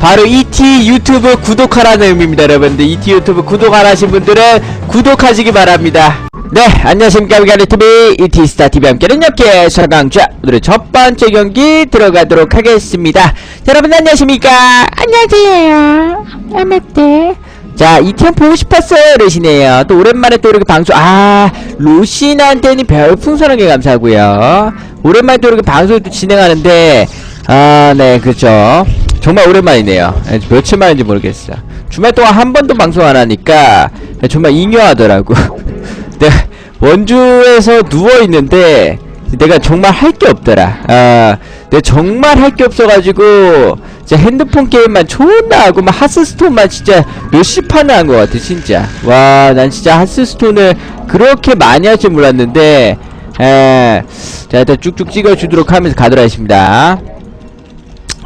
바로 ET 유튜브 구독하라는 의미입니다 여러분들. ET 유튜브 구독 안 하신 분들은 구독하시기 바랍니다. 네 안녕하십니까. 위가리TV ET 스타TV 함께는 역계 서강좌 오늘의 첫 번째 경기 들어가도록 하겠습니다. 자, 여러분 안녕하십니까? 안녕하세요. 아메떼 자, 이팀 보고 싶었어요, 러시네요. 또 오랜만에 또 이렇게 방송, 아, 로신한테는 별풍선한 게 감사하고요. 오랜만에 또 이렇게 방송을 또 진행하는데, 아, 네, 그렇죠. 정말 오랜만이네요. 예, 며칠 만인지 모르겠어. 주말 동안 한 번도 방송 안 하니까, 정말 잉여하더라고. 내가 원주에서 누워있는데, 내가 정말 할 게 없더라. 아, 내가 정말 할 게 없어가지고, 진짜 핸드폰 게임만 존나 하고, 막 하스스톤만 진짜 몇십 판을 한 것 같아, 진짜. 와, 난 진짜 하스스톤을 그렇게 많이 할 줄 몰랐는데, 에, 자, 일단 쭉쭉 찍어주도록 하면서 가도록 하겠습니다.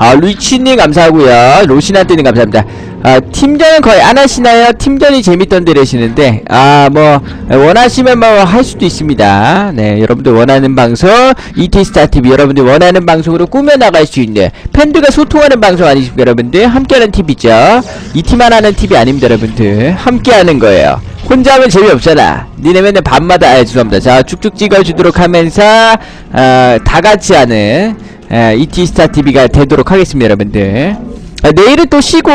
아, 루이치님 감사하고요 로신한테는 감사합니다. 아, 팀전은 거의 안 하시나요? 팀전이 재밌던데 이러시는데, 아, 뭐, 원하시면 뭐, 할 수도 있습니다. 네, 여러분들 원하는 방송, ET스타TV, 여러분들 원하는 방송으로 꾸며나갈 수 있는, 팬들과 소통하는 방송 아니십니까, 여러분들? 함께하는 TV죠. 이 팀만 하는 TV 아닙니다, 여러분들. 함께하는 거예요. 혼자 하면 재미없잖아. 니네 맨날 밤마다, 아, 죄송합니다. 자, 쭉쭉 찍어주도록 하면서, 어, 다 같이 하는, 에, 이티스타 TV가 되도록 하겠습니다, 여러분들. 아, 내일은 또 쉬고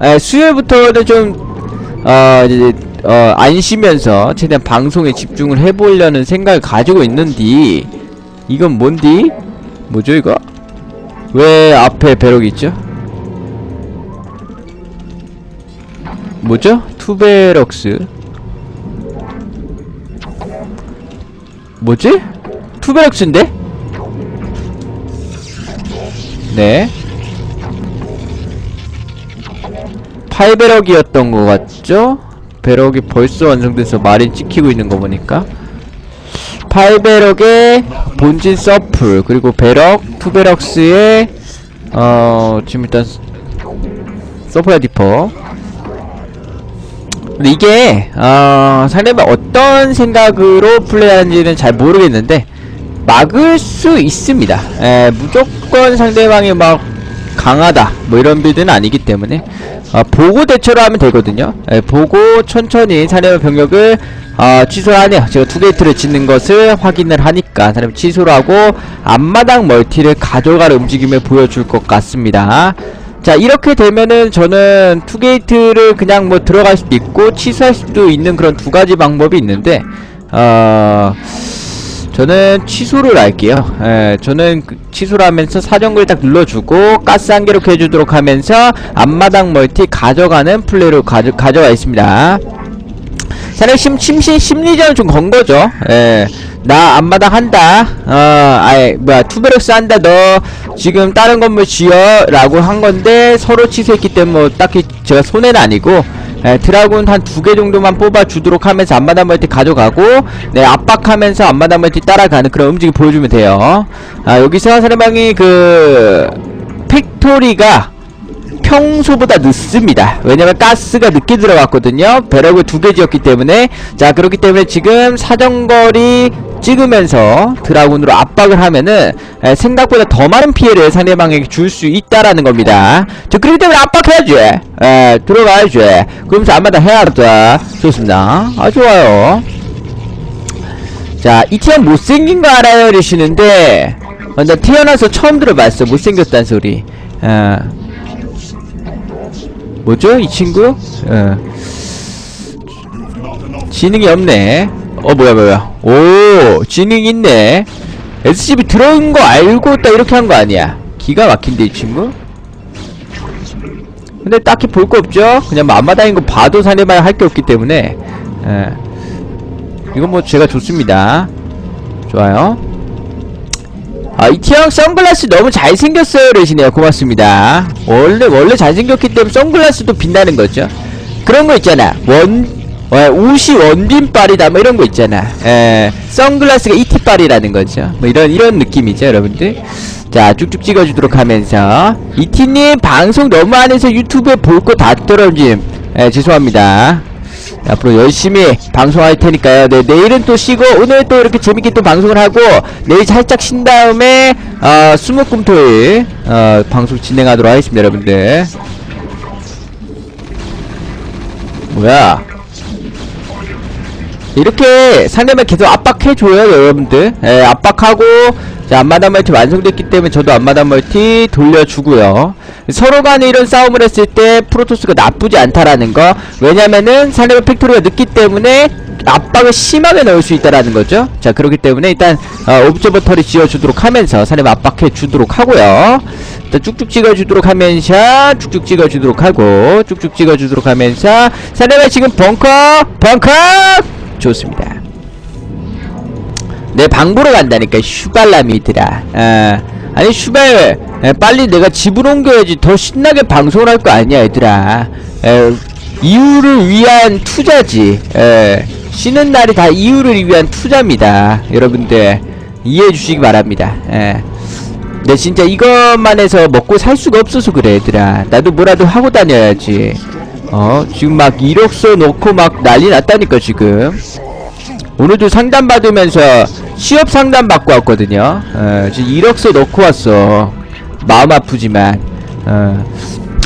에, 수요일부터는 좀 어, 이제, 어, 안 쉬면서 최대한 방송에 집중을 해보려는 생각을 가지고 있는디 이건 뭔디? 뭐죠 이거? 왜 앞에 배럭이 있죠? 뭐죠? 투베럭스 뭐지? 투베럭스인데? 네. 8배럭이었던 것 같죠? 배럭이 벌써 완성돼서 마린 찍히고 있는 거 보니까 8배럭의 본진 서플 그리고 배럭 투배럭스의 어 지금 일단 서플라 디퍼 근데 이게 어 상대방 어떤 생각으로 플레이하는지는 잘 모르겠는데 막을 수 있습니다. 에, 무조건 상대방이 막 강하다 뭐 이런 빌드는 아니기 때문에 어, 보고 대처를 하면 되거든요. 에, 보고 천천히 상대방 병력을 어, 취소하네요. 제가 투 게이트를 짓는 것을 확인을 하니까 사람 취소를 하고 앞마당 멀티를 가져갈 움직임을 보여줄 것 같습니다. 자 이렇게 되면은 저는 투게이트를 그냥 뭐 들어갈 수도 있고 취소할 수도 있는 그런 두 가지 방법이 있는데 어... 저는 취소를 할게요. 예, 저는 그 취소를 하면서 사정글 딱 눌러주고 가스 한 개로 해주도록 하면서 앞마당 멀티 가져가는 플레이로 가져, 가져가 있습니다. 사실 심, 심신 심리전을 좀 건 거죠. 예. 나 앞마당 한다. 어, 아예 뭐야 투베럭스 한다. 너 지금 다른 건물 지어 라고 한 건데 서로 취소했기 때문에 뭐 딱히 제가 손해는 아니고 예, 드라군 한 두 개 정도만 뽑아 주도록 하면서 앞마당 멀티 가져가고 네 압박하면서 앞마당 멀티 따라가는 그런 움직임 보여주면 돼요. 아 여기서 사례방이 그 팩토리가 평소보다 늦습니다. 왜냐면 가스가 늦게 들어갔거든요. 배럭을 두 개 지었기 때문에 자 그렇기 때문에 지금 사정거리 찍으면서 드라군으로 압박을 하면은 에, 생각보다 더 많은 피해를 상대방에게 줄 수 있다라는 겁니다. 자 그렇기 때문에 압박해야지. 에, 들어가야지. 그러면서 안마다 해야겠다. 좋습니다. 아 좋아요. 자 이티형 못생긴 거 알아요? 이러시는데 어, 나 태어나서 처음 들어봤어. 못생겼단 소리. 어. 뭐죠 이 친구? 어. 지능이 없네. 어 뭐야 뭐야. 오 지능 있네. SCB 들어온 거 알고 딱 이렇게 한 거 아니야. 기가 막힌데 이 친구. 근데 딱히 볼 거 없죠. 그냥 뭐 앞마당인 거 봐도 상대방 할게 없기 때문에. 예. 이건 뭐 제가 좋습니다. 좋아요. 아, 이티형 선글라스 너무 잘생겼어요, 레시네요. 고맙습니다. 원래, 원래 잘생겼기 때문에 선글라스도 빛나는 거죠. 그런 거 있잖아. 원, 어, 옷이 원빈빨이다, 뭐 이런 거 있잖아. 에, 선글라스가 이티빨이라는 거죠. 뭐 이런, 이런 느낌이죠, 여러분들. 자, 쭉쭉 찍어주도록 하면서. 이티님, 방송 너무 안 해서 유튜브에 볼 거 다 떨어짐. 에, 죄송합니다. 앞으로 열심히 방송할 테니까요. 네, 내일은 또 쉬고 오늘 또 이렇게 재밌게 또 방송을 하고 내일 살짝 쉰 다음에 어, 수목금토일 어, 방송 진행하도록 하겠습니다, 여러분들. 뭐야? Warrior. 이렇게 상대방 계속 압박해줘요 여러분들. 예, 압박하고 자 앞마당 멀티 완성됐기 때문에 저도 앞마당 멀티 돌려주고요. 서로 간에 이런 싸움을 했을 때 프로토스가 나쁘지 않다라는 거. 왜냐면은 상대방 팩토리가 늦기 때문에 압박을 심하게 넣을 수 있다라는 거죠. 자 그렇기 때문에 일단 어, 옵저버터리 지어주도록 하면서 상대방 압박해 주도록 하고요. 일단 쭉쭉 찍어주도록 하면서 쭉쭉 찍어주도록 하고 쭉쭉 찍어주도록 하면서 상대방 지금 벙커 벙커 좋습니다. 내 방보러 간다니까 슈발람이들아. 아, 아니 슈발 에, 빨리 내가 집으로 옮겨야지 더 신나게 방송을 할 거 아니야 얘들아. 에, 이유를 위한 투자지. 에, 쉬는 날이 다 이유를 위한 투자입니다. 여러분들 이해해 주시기 바랍니다. 에. 내 진짜 이것만 해서 먹고 살 수가 없어서 그래 얘들아 나도 뭐라도 하고 다녀야지 어 지금 막 이력서 놓고 막 난리 났다니까 지금. 오늘도 상담 받으면서 취업 상담 받고 왔거든요. 어 지금 이력서 넣고 왔어. 마음 아프지만. 어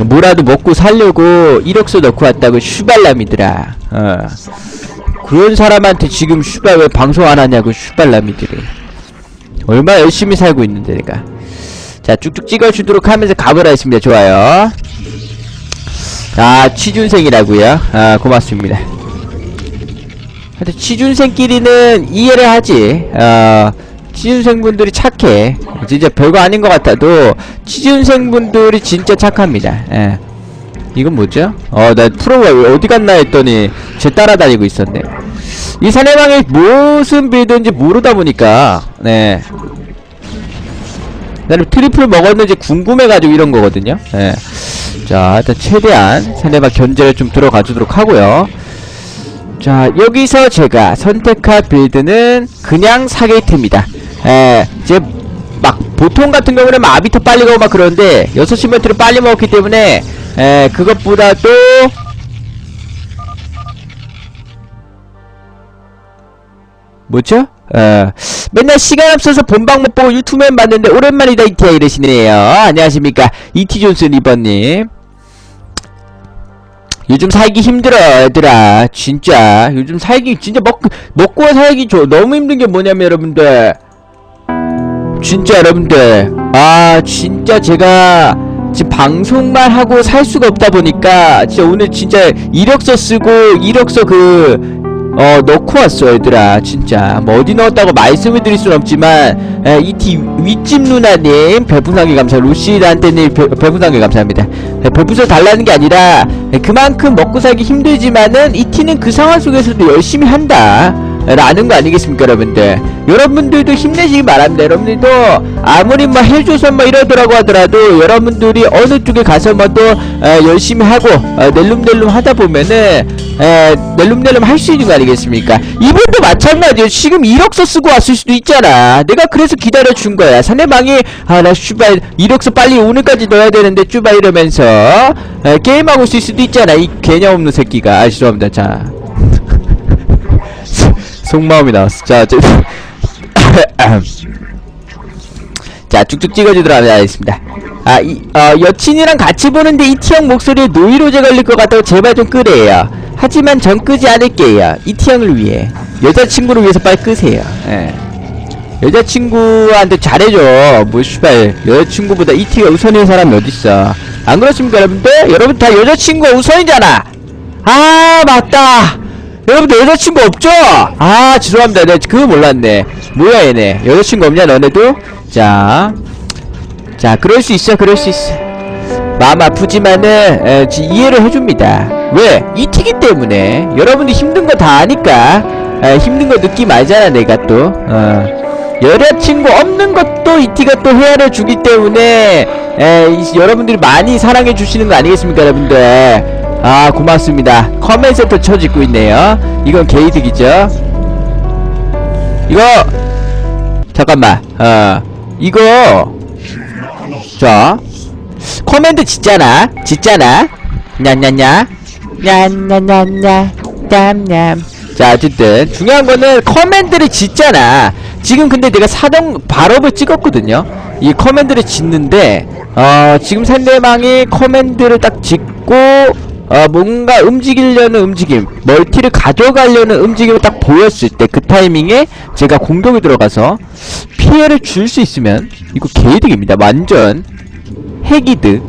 뭐라도 먹고 살려고 이력서 넣고 왔다고 슈발람이더라. 어 그런 사람한테 지금 슈발 왜 방송 안 하냐고 슈발람이들이 얼마나 열심히 살고 있는데 내가. 자 쭉쭉 찍어주도록 하면서 가보라 했습니다. 좋아요 아 취준생이라고요 아 고맙습니다 하여튼 취준생끼리는 이해를 하지 어 취준생분들이 착해 진짜 별거 아닌 것 같아도 취준생분들이 진짜 착합니다 예. 이건 뭐죠? 어나 프로가 왜 어디 갔나 했더니 제 따라다니고 있었네 이 사내방이 무슨 빌드인지 모르다 보니까 네 나는 트리플 먹었는지 궁금해가지고 이런 거거든요. 예. 자, 일단 최대한 상대방 견제를 좀 들어가 주도록 하고요. 자, 여기서 제가 선택할 빌드는 그냥 사게이트입니다. 예, 이제 막 보통 같은 경우는 막 아비터 빨리 가고 막 그러는데 6시 멘트를 빨리 먹었기 때문에 예, 그것보다도 뭐죠? 어, 맨날 시간 없어서 본방 못 보고 유튜브만 봤는데 오랜만이다 이티야 이러시네요. 안녕하십니까 이티존스 리버님. 요즘 살기 힘들어 얘들아 진짜 요즘 살기 진짜 먹 먹고 살기 저 너무 힘든 게 뭐냐면 여러분들 진짜 여러분들 아 진짜 제가 지금 방송만 하고 살 수가 없다 보니까 진짜 오늘 진짜 이력서 쓰고 이력서 그 어 넣고 왔어 얘들아. 진짜. 뭐 어디 넣었다고 말씀을 드릴 순 없지만 에, 이티 윗집 누나님 별풍선하게 감사 루시한테님 별풍선하게 감사합니다. 에, 별풍선 달라는 게 아니라 에, 그만큼 먹고 살기 힘들지만은 이티는 그 상황 속에서도 열심히 한다 라는 거 아니겠습니까 여러분들? 여러분들도 힘내시기 바랍니다. 여러분들도 아무리 뭐 해줘서 뭐 이러더라고 하더라도 여러분들이 어느 쪽에 가서 뭐또 열심히 하고 어, 낼름낼름 하다 보면은 에, 낼름낼름 할 수 있는 거 아니겠습니까? 이분도 마찬가지예요. 지금 이력서 쓰고 왔을 수도 있잖아. 내가 그래서 기다려준 거야. 상대방이 아 나 슈발 이력서 빨리 오늘까지 넣어야 되는데 쭈바 이러면서 에, 게임하고 있을 수도 있잖아. 이 개념 없는 새끼가. 아 죄송합니다 자 속마음이 나왔어. 자, 저, 자, 쭉쭉 찍어주도록 하겠습니다. 아, 이, 어, 여친이랑 같이 보는데 이티형 목소리에 노이로제 걸릴 것 같다고 제발 좀 끄래요. 하지만 전 끄지 않을게요. 이티형을 위해. 여자친구를 위해서 빨리 끄세요. 예. 여자친구한테 잘해줘. 뭐, 씨발. 여자친구보다 이티가 우선인 사람이 어딨어. 안 그렇습니까, 여러분들? 여러분 다 여자친구가 우선이잖아! 아, 맞다! 여러분들 여자친구 없죠? 아 죄송합니다. 내가 그거 몰랐네. 뭐야 얘네. 여자친구 없냐 너네도? 자, 자 그럴 수 있어 그럴 수 있어. 마음 아프지만은 에, 지, 이해를 해줍니다. 왜? 이티기 때문에. 여러분들 힘든 거 다 아니까. 에, 힘든 거 느낌 알잖아 내가 또. 어. 여자친구 없는 것도 이티가 또 헤아려 주기 때문에 에, 이, 여러분들이 많이 사랑해 주시는 거 아니겠습니까 여러분들 아 고맙습니다. 커맨 센터 쳐짓고 있네요. 이건 게이득이죠. 이거 잠깐만 어 이거 자 커맨드 짓잖아 짓잖아. 냐냐냐 냐냐냐냐 냠냠. 자 어쨌든 중요한 거는 커맨드를 짓잖아. 지금 근데 내가 사정 발업을 찍었거든요. 이 커맨드를 짓는데 어 지금 상대방이 커맨드를 딱 짓고 어 뭔가 움직이려는 움직임 멀티를 가져가려는 움직임을 딱 보였을 때 그 타이밍에 제가 공격에 들어가서 피해를 줄 수 있으면 이거 개이득입니다. 완전 핵이득.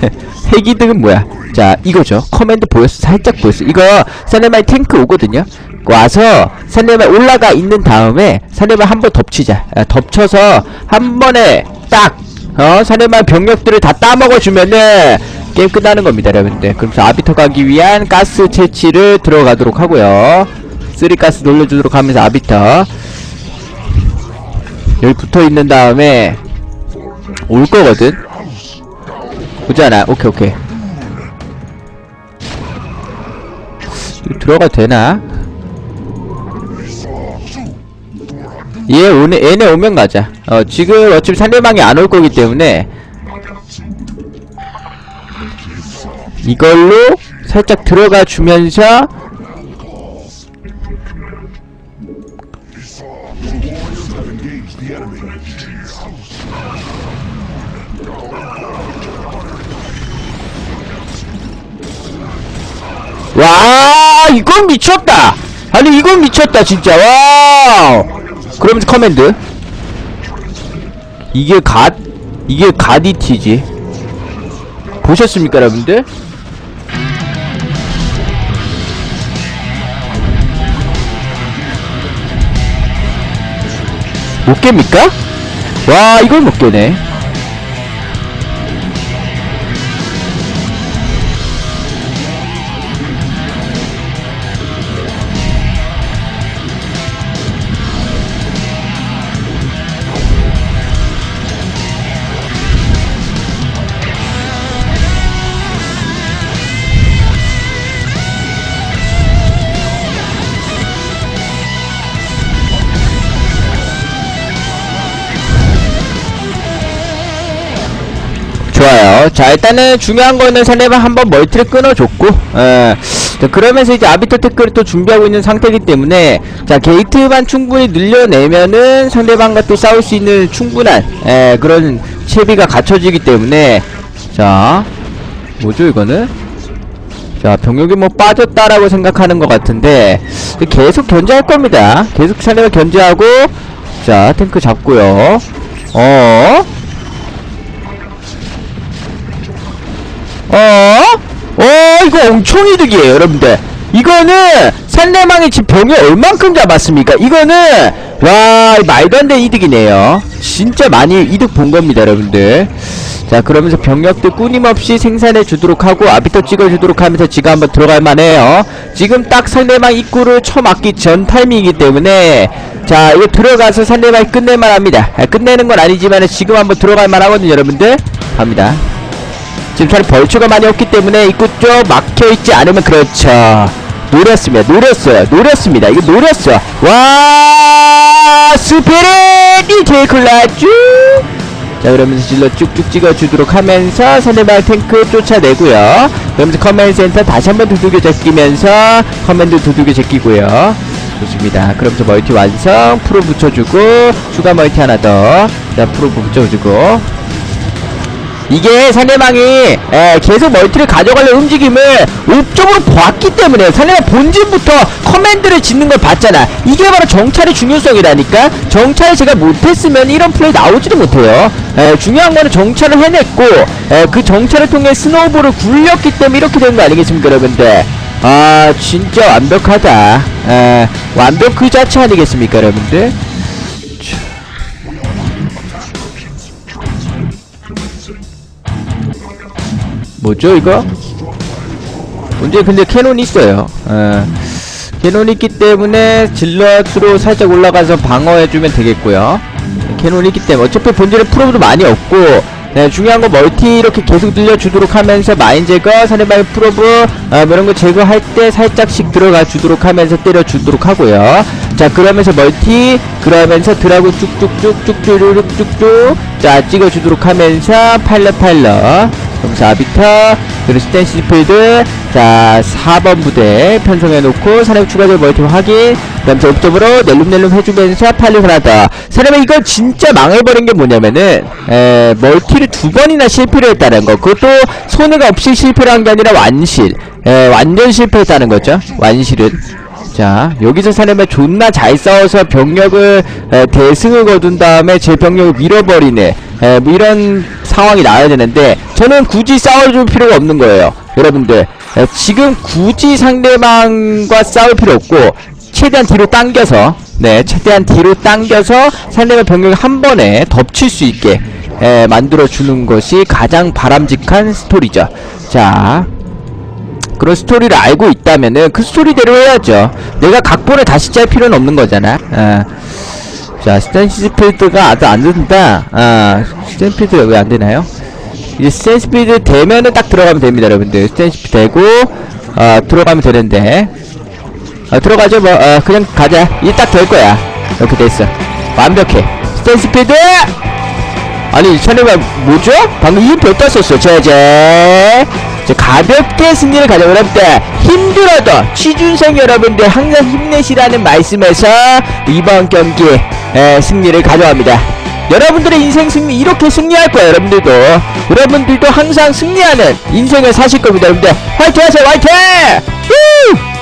핵이득은 뭐야? 자 이거죠. 커맨드 보였어 살짝 보였어. 이거 사네마이 탱크 오거든요. 와서 사네마이 올라가 있는 다음에 사네마이 한 번 덮치자. 아, 덮쳐서 한 번에 딱 어, 사네마이 병력들을 다 따먹어주면은 게임 끝나는 겁니다 여러분들. 그래서 아비터 가기 위한 가스 채취를 들어가도록 하고요. 쓰리가스 돌려주도록 하면서 아비터. 여기 붙어있는 다음에 올 거거든? 오잖아? 오케이 오케이. 들어가도 되나? 얘 오네 얘네 오면 가자. 어 지금 어차피 상대방이 안 올 거기 때문에. 이걸로 살짝 들어가 주면서 와 이건 미쳤다. 아니 이건 미쳤다 진짜. 와 그러면서 커맨드. 이게 갓 이게 가디티지. 보셨습니까 여러분들? 못 깹니까? 와 이걸 못 깨네 자, 일단은 중요한 거는 상대방 한번 멀티를 끊어줬고, 어, 자, 그러면서 이제 아비터 태클을 또 준비하고 있는 상태이기 때문에, 자, 게이트만 충분히 늘려내면은 상대방과 또 싸울 수 있는 충분한, 에, 그런 채비가 갖춰지기 때문에, 자, 뭐죠, 이거는? 자, 병력이 뭐 빠졌다라고 생각하는 것 같은데, 계속 견제할 겁니다. 계속 상대방 견제하고, 자, 탱크 잡고요. 어? 어? 어 이거 엄청 이득이에요 여러분들. 이거는 상대방이 지금 병이 얼만큼 잡았습니까? 이거는 와 말도 안 되는 이득이네요. 진짜 많이 이득 본 겁니다 여러분들. 자 그러면서 병력들 끊임없이 생산해 주도록 하고 아비터 찍어 주도록 하면서 지금 한번 들어갈 만해요. 지금 딱 상대방 입구를 쳐맞기 전 타이밍이기 때문에 자 이거 들어가서 상대방이 끝낼만 합니다. 아, 끝내는 건 아니지만 지금 한번 들어갈 만 하거든요 여러분들. 갑니다 지금 차라리 벌초가 많이 없기 때문에 입구 쪽 막혀있지 않으면 그렇죠. 노렸습니다. 노렸어요. 노렸습니다. 이거 노렸어 와 스피릿이 제이클라쭈 자 그러면서 질러 쭉쭉 찍어주도록 하면서 상대방 탱크 쫓아내고요. 그러면서 커맨드 센터 다시 한번 두들겨 제끼면서 커맨드 두들겨 제끼고요. 좋습니다. 그러면서 멀티 완성. 프로 붙여주고 추가 멀티 하나 더자 프로 붙여주고 이게 상대방이 에, 계속 멀티를 가져가려 움직임을 옵점으로 보았기 때문에 상대방 본진부터 커맨드를 짓는 걸 봤잖아. 이게 바로 정찰의 중요성이라니까? 정찰을 제가 못했으면 이런 플레이 나오지도 못해요. 에, 중요한 거는 정찰을 해냈고 에, 그 정찰을 통해 스노우볼을 굴렸기 때문에 이렇게 된거 아니겠습니까 여러분들? 아 진짜 완벽하다. 에, 완벽 그 자체 아니겠습니까 여러분들 뭐죠 이거? 문제 근데 캐논이 있어요. 어, 캐논이 있기 때문에 질럿으로 살짝 올라가서 방어해주면 되겠고요. 캐논이 있기 때문에 어차피 본질에 프로브도 많이 없고 네, 중요한 건 멀티 이렇게 계속 늘려주도록 하면서 마인 제거, 상대방의 프로브 어, 이런 거 제거할 때 살짝씩 들어가 주도록 하면서 때려주도록 하고요. 자 그러면서 멀티 그러면서 드라고 쭉쭉쭉쭉쭉쭉쭉쭉 자 찍어주도록 하면서 팔러 팔러 점사 아비터 그리고 스탠시 필드. 자 4번 부대 편성해놓고 사령 추가적 멀티 확인. 그 다음 적극적으로 낼름낼름 해주면서 팔리를 하다. 사람은 이건 진짜 망해버린 게 뭐냐면은 에, 멀티를 두 번이나 실패를 했다는 거. 그것도 손해가 없이 실패를 한 게 아니라 완실. 에, 완전 실패했다는 거죠. 완실은. 자 여기서 사람은 존나 잘 싸워서 병력을 에, 대승을 거둔 다음에 제 병력을 밀어버리네. 에, 뭐 이런 상황이 나와야 되는데 저는 굳이 싸워줄 필요가 없는 거예요 여러분들 에, 지금 굳이 상대방과 싸울 필요 없고 최대한 뒤로 당겨서 네 최대한 뒤로 당겨서 상대방 병력을 한 번에 덮칠 수 있게 에, 만들어 주는 것이 가장 바람직한 스토리죠 자 그런 스토리를 알고 있다면은 그 스토리대로 해야죠. 내가 각본을 다시 짤 필요는 없는 거잖아. 어. 자, 스탠시필드가 아직 안 된다. 아, 스탠시필드가 왜 안 되나요? 이제 스탠시필드 되면은 딱 들어가면 됩니다, 여러분들. 스탠시필드 되고, 어, 들어가면 되는데. 어, 들어가죠, 뭐, 어, 그냥 가자. 이제 딱될 거야. 이렇게 됐어. 완벽해. 스탠시필드! 아니, 차례가 뭐죠? 방금 이별 떴었어. 제제. 자, 가볍게 승리를 가져오랍니다 힘들어도 취준생 여러분들 항상 힘내시라는 말씀에서 이번 경기 에, 승리를 가져갑니다. 여러분들의 인생 승리 이렇게 승리할 거예요, 여러분들도. 여러분들도 항상 승리하는 인생을 사실 겁니다, 여러분들. 화이팅 하세요, 화이팅! 우!